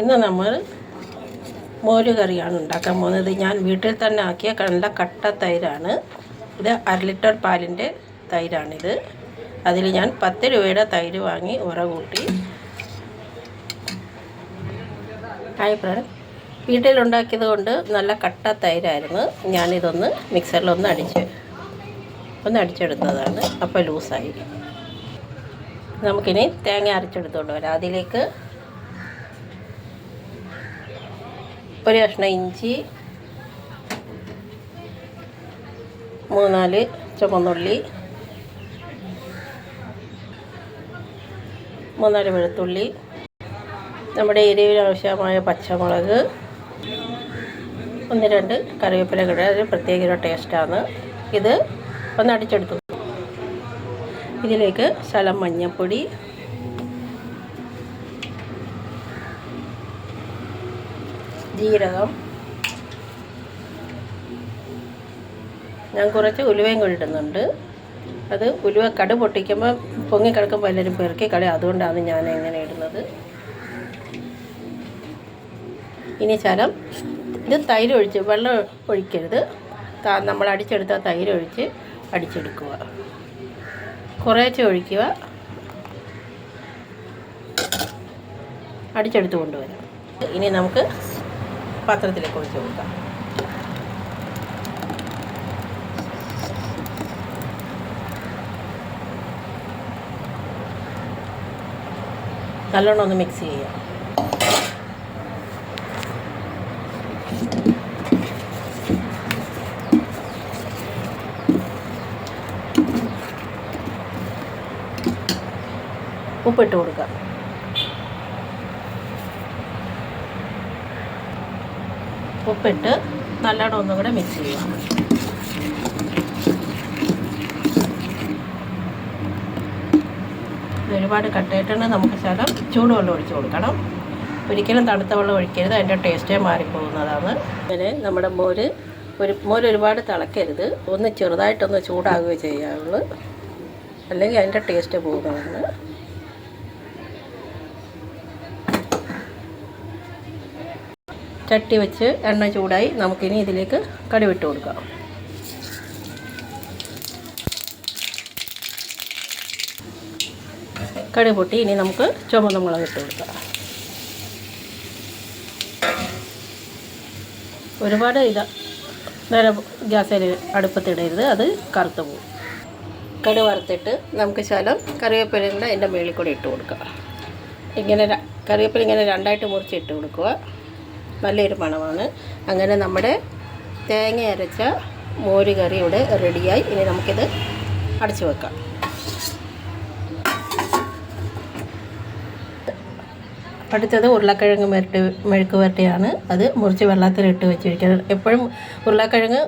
ഇന്ന് നമ്മൾ മോര് കറിയാണ് ഉണ്ടാക്കാൻ പോകുന്നത്. ഞാൻ വീട്ടിൽ തന്നെ ആക്കിയ നല്ല കട്ട തൈരാണ്. ഇത് അര ലിറ്റർ പാലിന്റെ തൈരാണിത്. അതിൽ ഞാൻ പത്ത് രൂപയുടെ തൈര് വാങ്ങി ഉറ കൂട്ടി. ഹായ് ഫ്രണ്ട് വീട്ടിലുണ്ടാക്കിയത് കൊണ്ട് നല്ല കട്ട തൈരായിരുന്നു. ഞാനിതൊന്ന് മിക്സറിലൊന്ന് അടിച്ച് ഒന്ന് അടിച്ചെടുത്തതാണ്. അപ്പോൾ ലൂസായി. നമുക്കിനി തേങ്ങ അരച്ചെടുത്തുകൊണ്ട് വരാം. അതിലേക്ക് ഒരു കഷ്ണം ഇഞ്ചി മൂന്നാൽ ചുമന്നുള്ളി മൂന്നാൽ വെളുത്തുള്ളി നമ്മുടെ എരിവിന് ആവശ്യമായ പച്ചമുളക് ഒന്ന് രണ്ട് കറിവേപ്പില കിട അത് പ്രത്യേക ഒരു ടേസ്റ്റാണ് ഇത് ഒന്ന് അടിച്ചെടുത്തു. ഇതിലേക്ക് ശലം മഞ്ഞൾപ്പൊടി ജീരകം. ഞാൻ കുറച്ച് ഉലുവയും കൂടി ഇടുന്നുണ്ട്. അത് ഉലുവ കടു പൊട്ടിക്കുമ്പോൾ പൊങ്ങിക്കിടക്കുമ്പോൾ എല്ലാവരും പെറുക്കി കളി. അതുകൊണ്ടാണ് ഞാൻ ഇങ്ങനെ ഇടുന്നത്. ഇനി ശലം ഇത് തൈര് ഒഴിച്ച് വെള്ളം ഒഴിക്കരുത്. നമ്മൾ അടിച്ചെടുത്ത തൈര് ഒഴിച്ച് അടിച്ചെടുക്കുക. കുറേശ്ശെ ഒഴിക്കുക. അടിച്ചെടുത്ത് കൊണ്ടുവരാം. ഇനി നമുക്ക് പാത്രത്തിലേക്ക് ഒഴിച്ച് കൊടുക്കാം. നല്ലോണം ഒന്ന് മിക്സ് ചെയ്യാം ഉപ്പിട്ട് കൊടുക്കാം. ഉപ്പിട്ട് നല്ലോണം ഒന്നും കൂടെ മിക്സ് ചെയ്യുക ഒരുപാട് കട്ടയിട്ടുണ്ടെങ്കിൽ നമുക്ക് ശകലം ചൂടുവെള്ളം ഒഴിച്ച് കൊടുക്കണം. ഒരിക്കലും തണുത്ത വെള്ളം ഒഴിക്കരുത്. അതിന്റെ ടേസ്റ്റേ മാറിപ്പോകുന്നതാണ്. അങ്ങനെ നമ്മുടെ മോര് ഒരു മോര് ഒരുപാട് തിളക്കരുത്. ഒന്ന് ചെറുതായിട്ടൊന്ന് ചൂടാകുകയോ ചെയ്യാവുള്ളൂ. അല്ലെങ്കിൽ അതിന്റെ ടേസ്റ്റ് പോകുന്നതാണ്. ചട്ടി വെച്ച് എണ്ണ ചൂടായി നമുക്കിനി ഇതിലേക്ക് കടുവിട്ട് കൊടുക്കാം. കടുക് പൊട്ടി ഇനി നമുക്ക് ചുമന്ന മുളക് ഇട്ട് കൊടുക്കാം. ഒരുപാട് ഇത നേരെ ഗ്യാസിൽ അടുപ്പത്തിടരുത് അത് കറുത്ത് പോകും. കടി വറുത്തിട്ട് നമുക്ക് ശകലം കറിവേപ്പിലയും കൂടെ അതിന്റെ മേളിൽ കൂടെ ഇട്ട് കൊടുക്കുക ഇങ്ങനെ കറിവേപ്പിലിങ്ങനെ കറിവേപ്പില രണ്ടായിട്ട് മുറിച്ച് ഇട്ട് കൊടുക്കുക. നല്ലൊരു മണമാണ്. അങ്ങനെ നമ്മുടെ തേങ്ങ അരച്ച മോര് കറി ഇവിടെ റെഡിയായി. ഇനി നമുക്കിത് അടച്ചു വെക്കാം. അടുത്തത് ഉരുളക്കിഴങ്ങ് മെരട്ട് മെഴുക്ക് വരട്ടിയാണ്. അത് മുറിച്ച് വെള്ളത്തിലിട്ട് വെച്ചിരിക്കണം. എപ്പോഴും ഉരുളക്കിഴങ്ങ്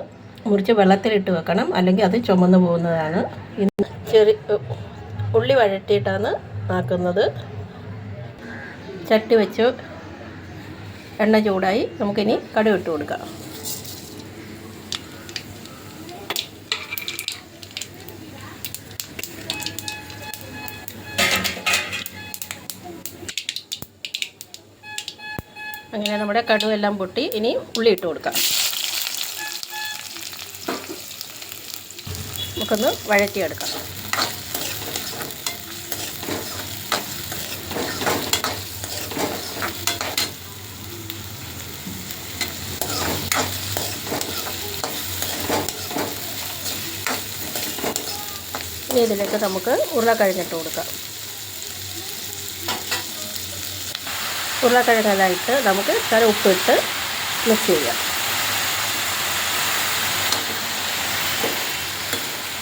മുറിച്ച് വെള്ളത്തിലിട്ട് വെക്കണം. അല്ലെങ്കിൽ അത് ചുമന്ന് പോകുന്നതാണ്. ഇന്ന് ചെറിയ ഉള്ളി വഴറ്റിയിട്ടാണ് ആക്കുന്നത്. ചട്ടി വെച്ച്. എണ്ണ ചൂടായി നമുക്കിനി കടുക് ഇട്ട് കൊടുക്കാം. അങ്ങനെ നമ്മുടെ കടുവെല്ലാം പൊട്ടി. ഇനി ഉള്ളി ഇട്ട് കൊടുക്കാം. നമുക്കൊന്ന് വഴറ്റിയെടുക്കാം. ഇനി ഇതിലേക്ക് നമുക്ക് ഉരുളക്കിഴങ്ങിട്ട് കൊടുക്കാം. ഉരുളക്കിഴങ്ങെല്ലാം നമുക്ക് ശകലം ഉപ്പിട്ട് മിക്സ് ചെയ്യാം.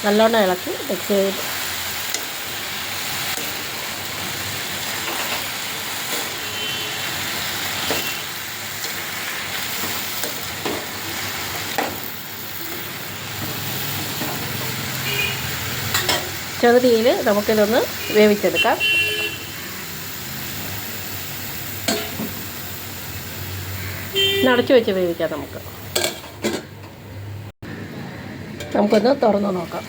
നല്ലോണം ഇളക്കി മിക്സ് ചെയ്ത് ചെറുതീയിൽ നമുക്കിതൊന്ന് വേവിച്ചെടുക്കാം. നടച്ചു വെച്ച് വേവിക്കാം നമുക്ക്. നമുക്കൊന്ന് തുറന്ന് നോക്കാം.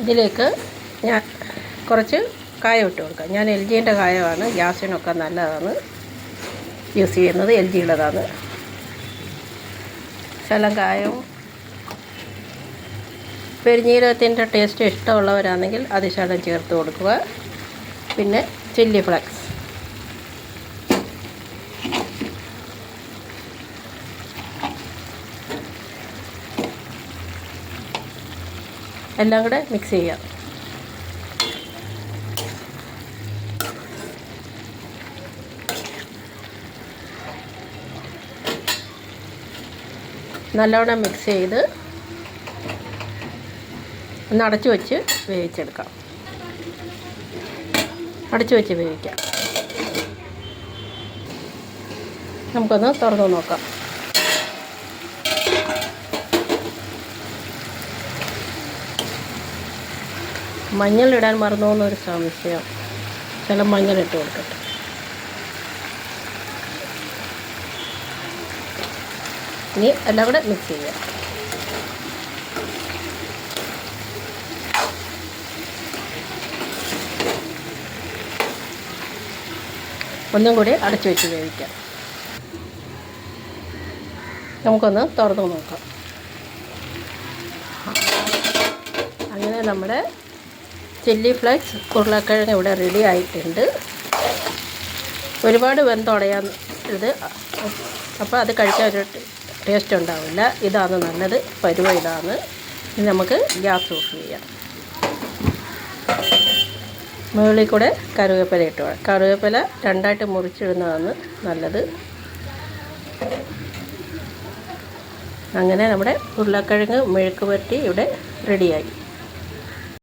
ഇതിലേക്ക് ഞാൻ കുറച്ച് കായം ഇട്ട് കൊടുക്കാം. ഞാൻ എൽ ജീന്റെ കായമാണ്. ഗ്യാസിനൊക്കെ നല്ലതാണ്. യൂസ് ചെയ്യുന്നത് എൽ ജിയുടേതാണ്. ശലം കായവും പെരിഞ്ഞീരകത്തിന്റെ ടേസ്റ്റ് ഇഷ്ടമുള്ളവരാണെങ്കിൽ അതിശാലം ചേർത്ത് കൊടുക്കുക. പിന്നെ ചില്ലി ഫ്ലക്സ്. എല്ലാം കൂടെ മിക്സ് ചെയ്യാം. നല്ലവണ്ണം മിക്സ് ചെയ്ത് ഒന്ന് അടച്ചു വെച്ച് വേവിച്ചെടുക്കാം. അടച്ചു വെച്ച് വേവിക്കാം. നമുക്കൊന്ന് തുറന്നു നോക്കാം. മഞ്ഞളിടാൻ മറന്നു എന്നൊരു സംശയം. ചില മഞ്ഞളിട്ട് കൊടുക്കട്ടെ. ഇനി എല്ലാം കൂടെ മിക്സ് ചെയ്യാം. ഒന്നും കൂടി അടച്ചു വെച്ച് വേവിക്കാം. നമുക്കൊന്ന് തുറന്നു നോക്കാം. അങ്ങനെ നമ്മുടെ ചില്ലി ഫ്ലേക്സ് ഉരുളക്കിഴങ്ങ് ഇവിടെ റെഡി ആയിട്ടുണ്ട്. ഒരുപാട് വെന്തുടയാൻ ഇത് അപ്പോൾ അത് കഴിക്കാൻ ഒരു ടേസ്റ്റ് ഉണ്ടാവില്ല. ഇതാണ് നല്ലത്. പരുവ ഇതാണ്. ഇനി നമുക്ക് ഗ്യാസ് ഓഫ് ചെയ്യാം. മുകളിൽ കൂടെ കറിവേപ്പില ഇട്ട് കറിവേപ്പില രണ്ടായിട്ട് മുറിച്ചിടുന്നതാണ് നല്ലത്. അങ്ങനെ നമ്മുടെ ഉരുളക്കിഴങ്ങ് മെഴുക്ക് പറ്റി ഇവിടെ റെഡിയായി